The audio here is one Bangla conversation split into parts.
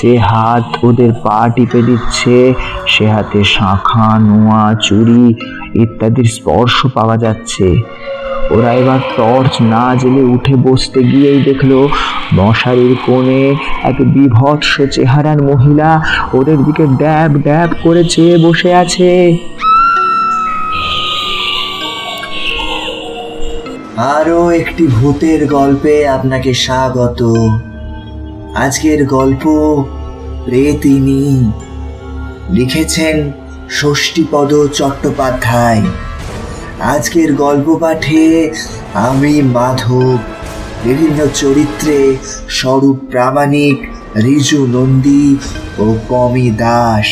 যে হাত ওদের পা টিপে দিচ্ছে, সে হাতে শাঁখা, নোয়া চুরি ইত্যাদির স্পর্শ পাওয়া যাচ্ছে। ওরা এবার টর্চ না জেলে উঠে বসতে গিয়েই দেখল, মশারির কোণে এক বিভৎস চেহারার মহিলা ওদের দিকে ড্যাব ড্যাব করে চেয়ে বসে আছে। আরও একটি ভূতের গল্পে আপনাকে স্বাগত। আজকের গল্প প্রেতিনী লিখেছেন ষষ্ঠীপদ চট্টোপাধ্যায়। আজকের গল্প পাঠে আমি মাধব। বিভিন্ন চরিত্রে স্বরূপ প্রামাণিক রিজু নন্দী ও পমি দাস।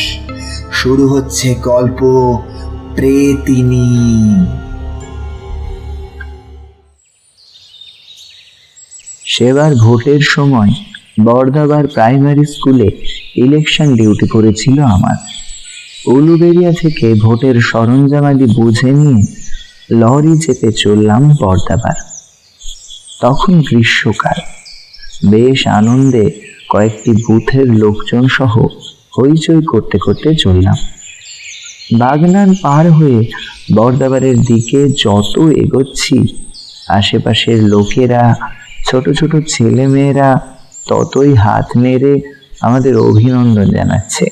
শুরু হচ্ছে গল্প প্রেতিনী সেবার ভোটের সময় বর্ধাবার প্রাইমারি স্কুলে ইলেকশন ডিউটি পড়েছিল আমার। উলুবেরিয়া থেকে ভোটের সরঞ্জামাদি বুঝে নিয়ে লরি চেপে চললাম বর্ধাবার তখন গ্রীষ্মকাল। বেশ আনন্দে কয়েকটি বুথের লোকজন সহ হইচই করতে করতে চললাম। বাগনান পার হয়ে বর্দাবারের দিকে যত এগোচ্ছি, আশেপাশের লোকেরা, ছোট ছোট ছেলেমেয়েরা ততই হাত নেড়ে আমাদের অভিনন্দন জানাচ্ছে।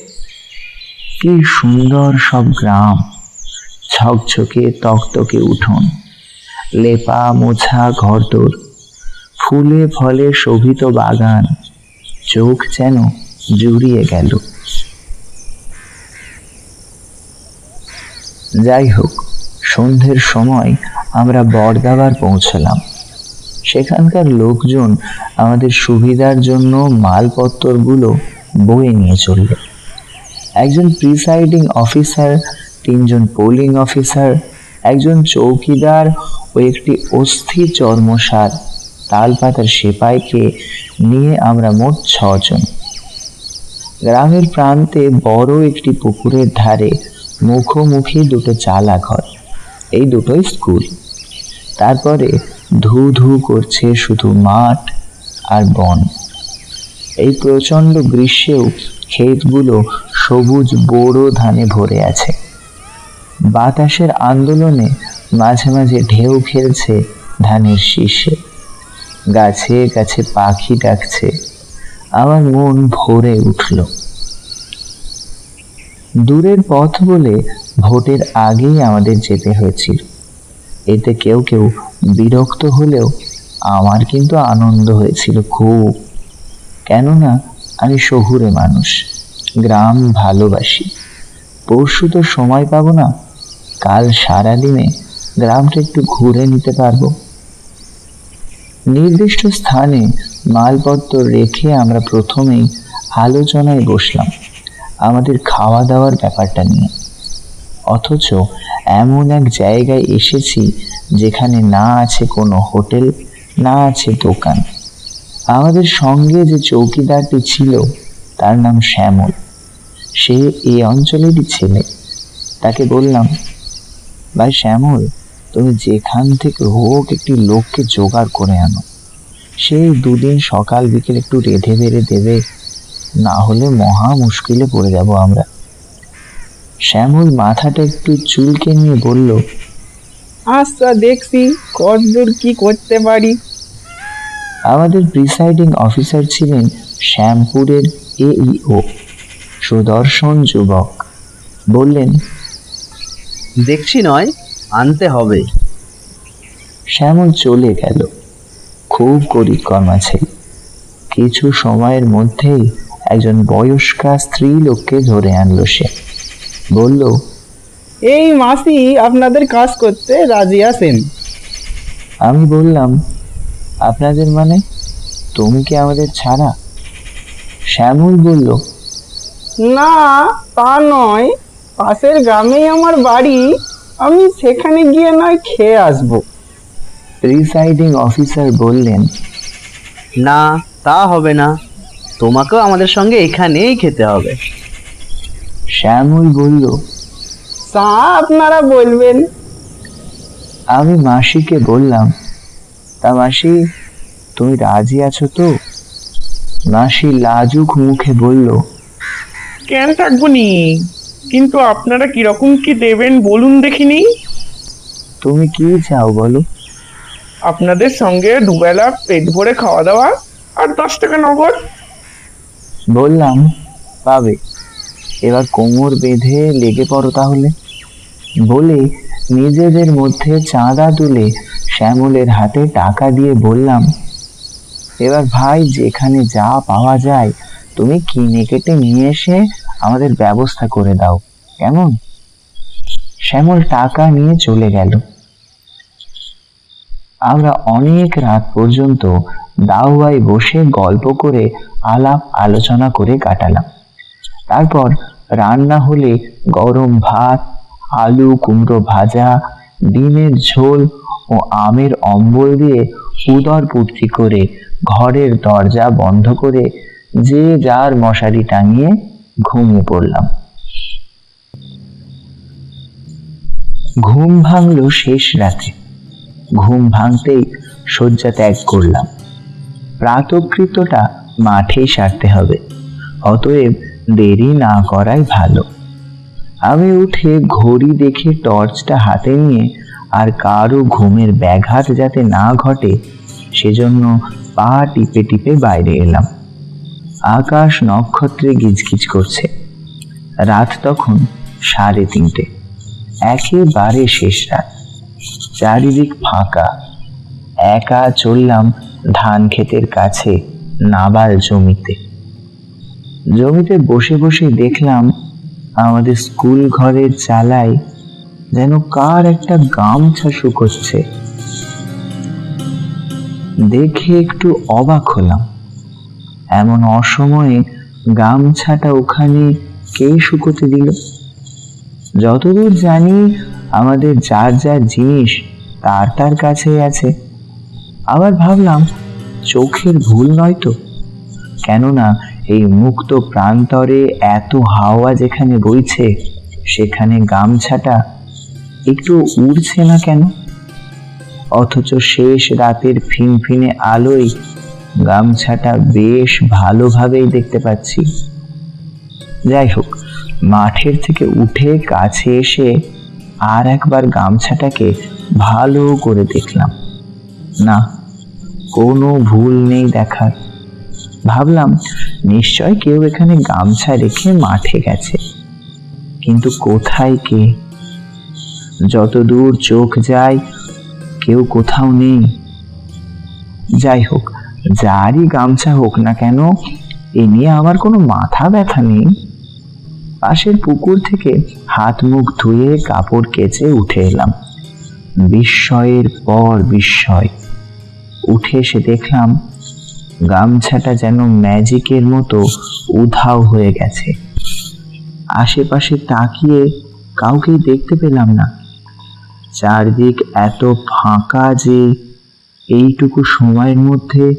কি সুন্দর সব গ্রাম। ছকছকে তকতকে উঠোন। লেপা মোছা ঘরদোর। ফুলে ফলে শোভিত বাগান। চোখ যেন জুড়িয়ে গেল। যাই হোক, সন্ধ্যের সময় আমরা বরদাবার পৌঁছলাম। সেখানকার লোকজন আমাদের সুবিধার জন্য মালপত্রগুলো বয়ে নিয়ে চলল। একজন প্রিসাইডিং অফিসার তিনজন পোলিং অফিসার একজন চৌকিদার ও একটি অস্থি চর্মসার তালপাতার সেপাইকে নিয়ে আমরা মোট ছজন। গ্রামের প্রান্তে বড় একটি পুকুরের ধারে মুখোমুখি দুটো চালা ঘর এই দুটোই স্কুল। তারপরে ধু ধু করছে শুধু মাঠ আর বন। এই প্রচণ্ড গ্রীষ্মেও ক্ষেতগুলো সবুজ বোরো ধানে ভরে আছে। বাতাসের আন্দোলনে মাঝে মাঝে ঢেউ খেলছে ধানের শীষে। গাছে গাছে পাখি ডাকছে। আমার মন ভরে উঠল। দূরের পথ বলে ভোটের আগেই আমাদের যেতে হয়েছিল। এতে কেউ কেউ বিরক্ত হলেও আমার কিন্তু আনন্দ হয়েছিল খুব। কেননা আমি শহুরে মানুষ, গ্রাম ভালোবাসি। পরশু তো সময় পাবো না, কাল সারাদিনে গ্রামটা একটু ঘুরে নিতে পারব। নির্দিষ্ট স্থানে মালপত্র রেখে আমরা প্রথমেই আলোচনায় বসলাম আমাদের খাওয়া দাওয়ার ব্যাপারটা নিয়ে। অথচ এমন এক জায়গায় এসেছি যেখানে না আছে কোনো হোটেল, না আছে দোকান। আমাদের সঙ্গে যে চৌকিদারটি ছিল, তার নাম শ্যামল। সে এই অঞ্চলেরই ছেলে। তাকে বললাম, ভাই শ্যামল, তুমি যেখান থেকে হোক একটি লোককে জোগাড় করে আনো। সেই দুদিন সকাল বিকেল একটু রেঁধে বেড়ে দেবে, না হলে মহা মুশকিলে পড়ে যাব আমরা। শ্যামল মাথাটা একটু চুলকে নিয়ে বলল আচ্ছা দেখছি কতদূর কি করতে পারি। আমাদের প্রিসাইডিং অফিসার ছিলেন শ্যামপুরের এইও সুদর্শন যুবক। বললেন দেখছি নয় আনতে হবে। শ্যামল চলে গেল খুব করিকর্মা ছিল কিছু সময়ের মধ্যেই একজন বয়স্কা স্ত্রী লোককে ধরে আনলো সে। বলল এই মাসি আপনাদের কাজ করতে রাজি আছেন? আমি বললাম আপনাদের মানে? তুমি কি আমাদের ছাড়া? শ্যামল বলল না তা নয়। পাশের গ্রামেই আমার বাড়ি। আমি সেখানে গিয়ে নয় খেয়ে আসব। প্রিসাইডিং অফিসার বললেন না তা হবে না। তোমাকেও আমাদের সঙ্গে এখানেই খেতে হবে। শ্যামল বলল তা আপনারা বলবেন। আমি মাসিকে বললাম তা মাসি তুমি রাজি আছো তো? মাসি লাজুক মুখে বলল কেন থাকব নি কিন্তু আপনারা কীরকম কি দেবেন বলুন দেখিনি? তুমি কি চাও বলো? আপনাদের সঙ্গে দুবেলা পেট ভরে খাওয়া দাওয়া আর দশ টাকা নগদ। বললাম পাবে। এবার কোমর বেঁধে লেগে পড়ো তাহলে। বলে নিজেদের মধ্যে চাঁদা তুলে শ্যামলের হাতে টাকা দিয়ে বললাম, এবার ভাই, যেখানে যা পাওয়া যায়, তুমি কিনে কেটে নিয়ে এসে আমাদের ব্যবস্থা করে দাও। কেমন? শ্যামল টাকা নিয়ে চলে গেল। আমরা অনেক রাত পর্যন্ত দাওয়ায় বসে গল্প করে আলাপ আলোচনা করে কাটালাম। তারপর রান্না হলে গরম ভাত, আলু, কুমড়ো ভাজা, ডিমের ঝোল ও আমের অম্বল দিয়ে উদর পূর্তি করে ঘরের দরজা বন্ধ করে যে যার মশারি টাঙিয়ে ঘুমিয়ে পড়লাম। ঘুম ভাঙলো শেষ রাতে। ঘুম ভাঙতেই শয্যা ত্যাগ করলাম। প্রাতকৃতটা মাঠেই সারতে হবে। অতএব দেরি না করাই ভালো। আমি উঠে ঘড়ি দেখে টর্চটা হাতে নিয়ে আর কারও ঘুমের ব্যাঘাত যাতে না ঘটে, সেজন্য পা টিপে টিপে বাইরে এলাম। আকাশ নক্ষত্রে গিজগিজ করছে। রাত তখন সাড়ে তিনটে। একেবারে শেষ রাত। চারিদিক ফাঁকা। একা চললাম ধান ক্ষেতের কাছে নাবাল জমিতে। জমিতে বসে বসে দেখলাম আমাদের স্কুল ঘরের চালায় যেন কার একটা গামছা শুকোচ্ছে। দেখে একটু অবাক হলাম। এমন অসময়ে গামছাটা ওখানে কে শুকোতে দিল? যতদূর জানি, আমাদের যার যার জিনিস তার তার কাছেই আছে। আবার ভাবলাম, চোখের ভুল নয় তো? কেননা এই মুক্ত প্রান্তরে এত হাওয়া যেখানে বইছে, সেখানে গামছাটা একটু উড়ছে না কেন? অথচ শেষ রাতের ফিনফিনে আলোয় গামছাটা বেশ ভালোভাবেই দেখতে পাচ্ছি। যাই হোক, মাঠের থেকে উঠে কাছে এসে আর একবার গামছাটাকে ভালো করে দেখলাম। না, কোনো ভুল নেই দেখার। ভাবলাম, নিশ্চয় কেউ এখানে গামছা রেখে মাঠে গেছে। কিন্তু কোথায় কে? যত দূর চোখ যায়, কেউ কোথাও নেই। যাই হোক, যারই গামছা হোক না কেন, এ নিয়ে আমার কোনো মাথা ব্যথা নেই। পাশের পুকুর থেকে হাত মুখ ধুয়ে কাপড় কেচে উঠে এলাম। বিস্ময়ের পর বিস্ময়। উঠে এসে দেখলাম গামছাটা যেন ম্যাজিকের মতো উধাও হয়ে গেছে। আশেপাশে তাকিয়ে কাউকেই দেখতে পেলাম না। চারদিক এত ফাঁকা যে এইটুকু সময়ের মধ্যে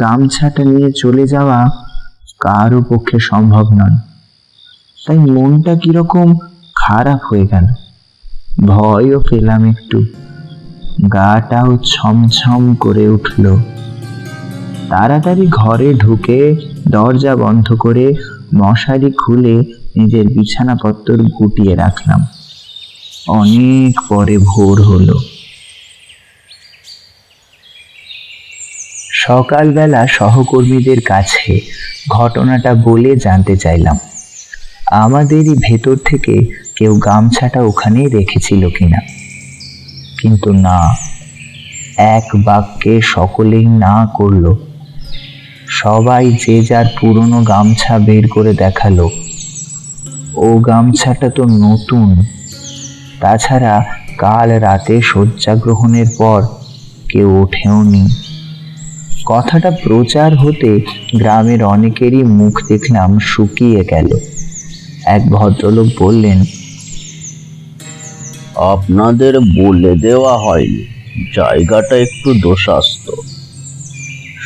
গামছাটা নিয়ে চলে যাওয়া কারও পক্ষে সম্ভব নয়। তাই মনটা কীরকম খারাপ হয়ে গেল। ভয়ও পেলাম একটু। গাটাও ছমছম করে উঠল। তাড়াতাড়ি ঘরে ঢুকে দরজা বন্ধ করে মশারি খুলে নিজের বিছানাপত্তর গুটিয়ে রাখলাম। অনেক পরে ভোর হলো। সকালবেলা সহকর্মীদের কাছে ঘটনাটা বলে জানতে চাইলাম। আমাদেরই ভেতর থেকে কেউ গামছাটা ওখানেই রেখেছিল কিনা? কিন্তু না, এক বাক্যে সকলেই না করল। সবাই যে যার পুরনো গামছা বের করে দেখাল। ও গামছাটা তো নতুন। তাছাড়া কাল রাতে শয্যা গ্রহণের পর কেউ ওঠেওনি কথাটা প্রচার হতে গ্রামের অনেকেরই মুখ দেখলাম শুকিয়ে গেল। এক ভদ্রলোক বললেন, আপনাদের বলে দেওয়া হয়নি। জায়গাটা একটু দোষাস্ত।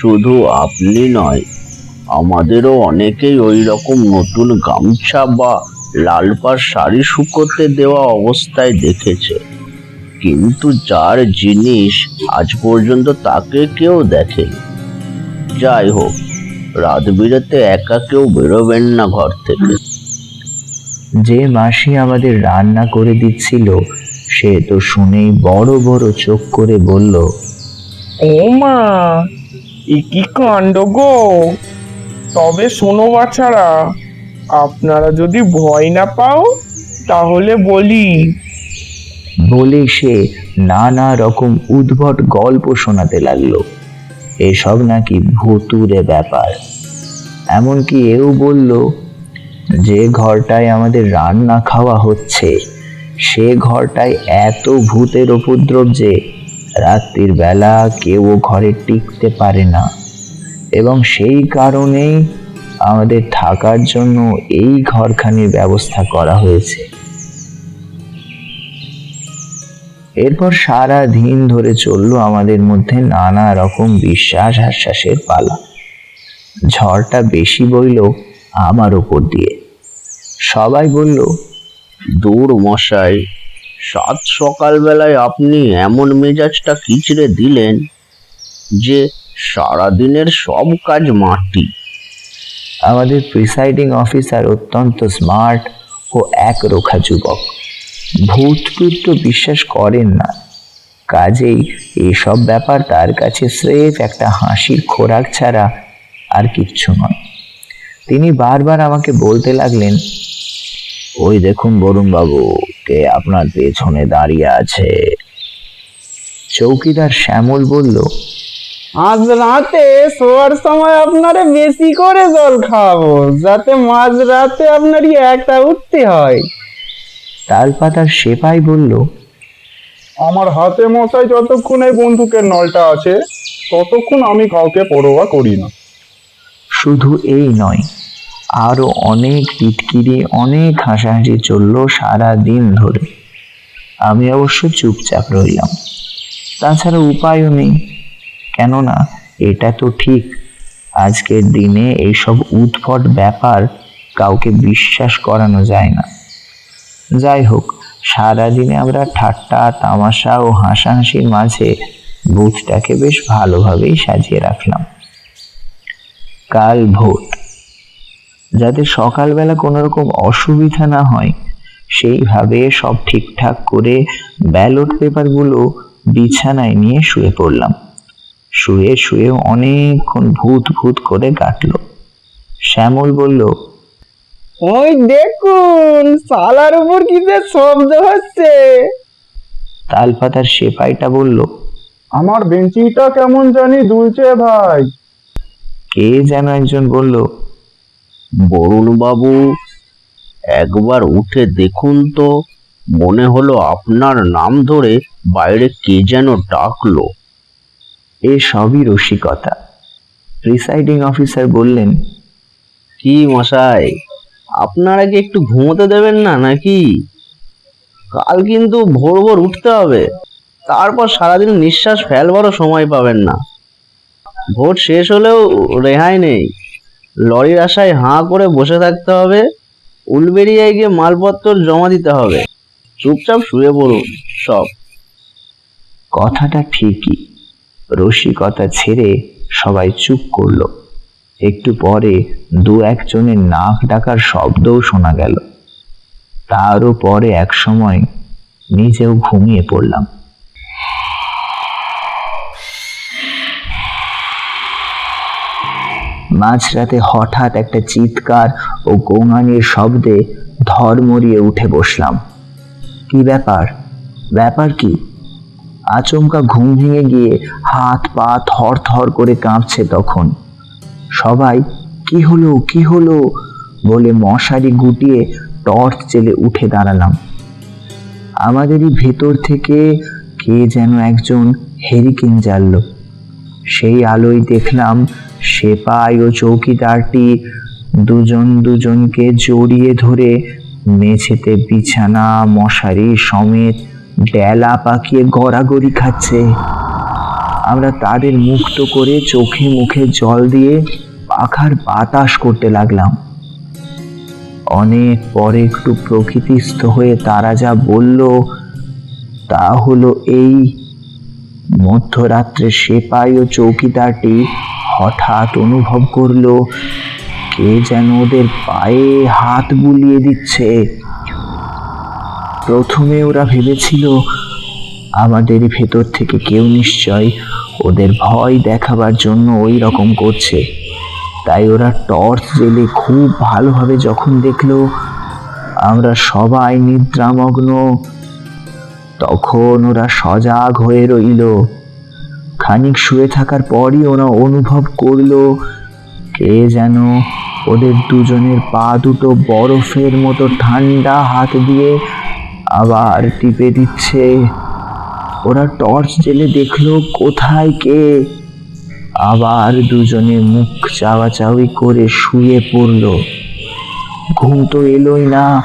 শুধু আপনি নয় আমাদেরও অনেকেই ওই রকম নতুন গামছা বা লালপাড় শাড়ি শুকোতে দেওয়া অবস্থায় দেখেছে। কিন্তু যার জিনিস আজ পর্যন্ত তাকে কেউ দেখেনি। যাই হোক রাত বিরেতে একা কেউ বেরোবেন না ঘর থেকে। যে মাসি আমাদের রান্না করে দিচ্ছিল সে তো শুনেই বড় বড় চোখ করে বলল ও মা এ কি কাণ্ড গো? তবে শোনো বাছারা, আপনারা যদি ভয় না পাও, তাহলে বলি। বলে সে নানা রকম উদ্ভট গল্প শোনাতে লাগল। এসব নাকি ভুতুরে ব্যাপার। এমনকি এও বলল, যে ঘরটায় আমাদের রান্না খাওয়া হচ্ছে, সে ঘরটায় এত ভূতের উপদ্রব যে রাত্রির বেলা কেউ ঘরে টিকতে পারে না। এবং সেই কারণেই আমাদের থাকার জন্য এই ঘরখানির ব্যবস্থা করা হয়েছে। এরপর সারা দিন ধরে চলল আমাদের মধ্যে নানা রকম বিশ্বাস আশ্বাসের পালা। ঝড়টা বেশি বইল আমার ওপর দিয়ে। সবাই বলল, দূর মশাই সাত সকালবেলায় আপনি এমন মেজাজটা খিচড়ে দিলেন যে সারাদিনের সব কাজ মাটি। আমাদের প্রিসাইডিং অফিসার অত্যন্ত স্মার্ট ও একরোখা যুবক। ভূত টুত তো বিশ্বাস করেন না। কাজেই এসব ব্যাপার তার কাছে স্রেফ একটা হাসির খোরাক ছাড়া আর কিচ্ছু নয়। তিনি বারবার আমাকে বলতে লাগলেন, ওই দেখুন বরুণ বাবু কে আপনার পেছনে দাঁড়িয়ে আছে। চৌকিদার শ্যামল বলল আজ রাতে শোয়ার সময় আপনারে বেশি করে জল খাওয়াবো যাতে মাঝ রাতে আপনারই একটা উঠতে হয়। তালপাতার সেপাই বলল আমার হাতে মশাই যতক্ষণ এই বন্দুকের নলটা আছে ততক্ষণ আমি কাউকে পরোয়া করি না। শুধু এই নয় আরও অনেক টিটকিরি, অনেক হাসাহাসি চলল সারা দিন ধরে। আমি অবশ্য চুপচাপ রইলাম। তাছাড়া উপায়ও নেই। কেননা এটা তো ঠিক, আজকের দিনে এইসব উদ্ভট ব্যাপার কাউকে বিশ্বাস করানো যায় না। যাই হোক সারাদিনে আমরা ঠাট্টা, তামাশা ও হাসাহাসির মাঝে বুথটাকে বেশ ভালোভাবেই সাজিয়ে রাখলাম। কাল ভোট যাতে সকালবেলা কোনো রকম অসুবিধা না হয় সেইভাবে সব ঠিকঠাক করে ব্যালট পেপারগুলো বিছানায় নিয়ে শুয়ে পড়লাম। শুয়ে শুয়ে অনেকক্ষণ ভূত ভূত করে কাটলো। শ্যামল বলল ওই দেখুন সালার উপর কিসের শব্দ হচ্ছে? তালপাতার সেপাইটা বলল আমার বেঞ্চিটা কেমন জানি দুলছে ভাই। কে যেন একজন বলল বরুণ বাবু একবার উঠে দেখুন তো। মনে হলো আপনার নাম ধরে বাইরে কে যেন ডাকলো। এ সবই রসিকতা। প্রিসাইডিং অফিসার বললেন কি মশাই আপনারা কি একটু ঘুমোতে দেবেন না নাকি? কাল কিন্তু ভোর ভোর উঠতে হবে। তারপর সারাদিন নিঃশ্বাস ফেলবারও সময় পাবেন না। ভোট শেষ হলেও রেহাই নেই। লরির আশায় হাঁ করে বসে থাকতে হবে উলবেরিয়ায় গিয়ে মালপত্র জমা দিতে হবে। চুপচাপ শুয়ে পড়ুন, সব। কথাটা ঠিকই, রসিকতা ছেড়ে সবাই চুপ করল। একটু পরে দু একজনের নাক ডাকার শব্দও শোনা গেল। তারও পরে এক সময় নিজেও ঘুমিয়ে পড়লাম। মাঝরাতে হঠাৎ একটা চিৎকার ও গোঙানির শব্দে ধর্মরিয়ে উঠে বসলাম। কি ব্যাপার? ব্যাপার কি? আচমকা ঘুম ভেঙে গিয়ে হাত পা থর থর করে কাঁপছে তখন। সবাই, কি হলো কি হলো? বলে মশারি গুটিয়ে টর্চ জেলে উঠে দাঁড়ালাম। আমাদেরই ভেতর থেকে কে যেন একজন হেরিকেন জ্বাললো। সেই আলোয় দেখলাম সেপাই ও চৌকিদারটি। দুজন দুজনকে জড়িয়ে ধরে মেঝেতে বিছানা, মশারি সমেত ডেলা পাকিয়ে গড়াগড়ি খাচ্ছে। আমরা তাদের মুক্ত করে চোখে মুখে জল দিয়ে পাখার বাতাস করতে লাগলাম। অনেক পরে একটু প্রকৃতিস্থ হয়ে তারা যা বলল তা হলো এই। মধ্যরাত্রে সেপাই ও চৌকিদারটি হঠাৎ অনুভব করল, কে যেন ওদের পায়ে হাত বুলিয়ে দিচ্ছে। প্রথমে ওরা ভেবেছিল, আমাদের ভেতর থেকে কেউ নিশ্চয় ওদের ভয় দেখাবার জন্য ওই রকম করছে। তাই ওরা টর্চ জেলে খুব ভালোভাবে যখন দেখল, আমরা সবাই নিদ্রামগ্ন তখন ওরা সজাগ হয়ে রইল। খানিক শুয়ে থাকার পরই ওরা অনুভব করল, কে যেন ওদের দুজনের পা দুটো বরফের মতো ঠান্ডা হাত দিয়ে আবার টিপে দিচ্ছে। ওরা টর্চ জেলে দেখল, কোথায় কে? আবার দুজনে মুখ চাওয়াচাওয়ি করে শুয়ে পড়ল। ঘুম তো এলোই না,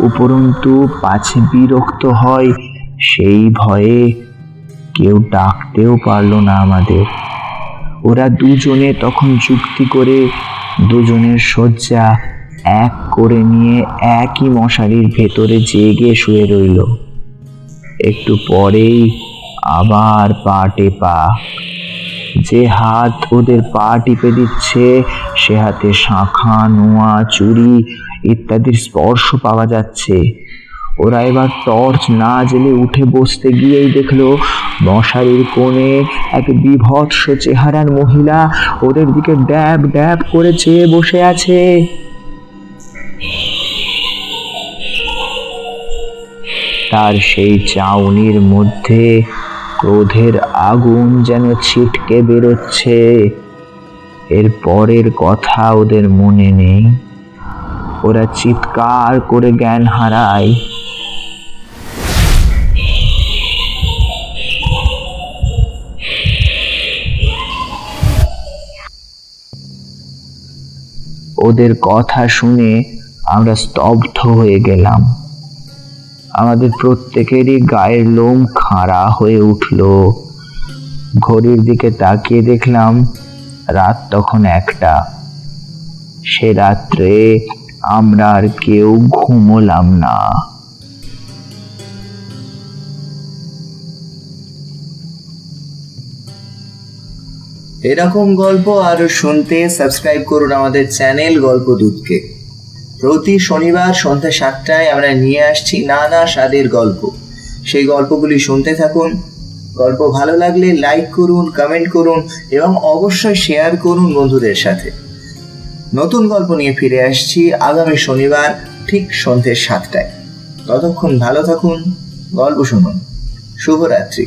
উপরন্তু পাছে বিরক্ত হয় সেই ভয়ে কেউ ডাকতেও পারল না আমাদের। ওরা দুজনে তখন যুক্তি করে দুজনের শয্যা এক করে নিয়ে একই মশারির ভেতরে জেগে শুয়ে রইল। একটু পরেই আবার পা টেপা। যে হাত ওদের পা টিপে দিচ্ছে, সে হাতে শাঁখা, নোয়া চুরি ইত্যাদির স্পর্শ পাওয়া যাচ্ছে। ওরা এবার টর্চ না জেলে উঠে বসতে গিয়েই দেখল মশারির কোণে এক বিভৎস চেহারার মহিলা ওদের দিকে ড্যাব ড্যাব করে চেয়ে বসে আছে। তার সেই চাউনির মধ্যে ক্রোধের আগুন যেন ছিটকে বেরোচ্ছে। এর পরের কথা ওদের মনে নেই। ওরা চিৎকার করে জ্ঞান হারায়। ওদের কথা শুনে আমরা স্তব্ধ হয়ে গেলাম। আমাদের প্রত্যেকেরই গায়ের লোম খাড়া হয়ে উঠল। ঘড়ির দিকে তাকিয়ে দেখলাম, রাত তখন একটা। সে রাত্রে আমরা আর কেউ ঘুমোলাম না। এরকম গল্প আরও শুনতে সাবস্ক্রাইব করুন আমাদের চ্যানেল গল্পদূতকে প্রতি শনিবার সন্ধ্যা সাতটায় আমরা নিয়ে আসছি নানা স্বাদের গল্প। সেই গল্পগুলি শুনতে থাকুন। গল্প ভালো লাগলে লাইক করুন কমেন্ট করুন এবং অবশ্যই শেয়ার করুন বন্ধুদের সাথে। নতুন গল্প নিয়ে ফিরে আসছি আগামী শনিবার ঠিক সন্ধ্যে সাতটায়। ততক্ষণ ভালো থাকুন, গল্প শুনুন। শুভরাত্রি।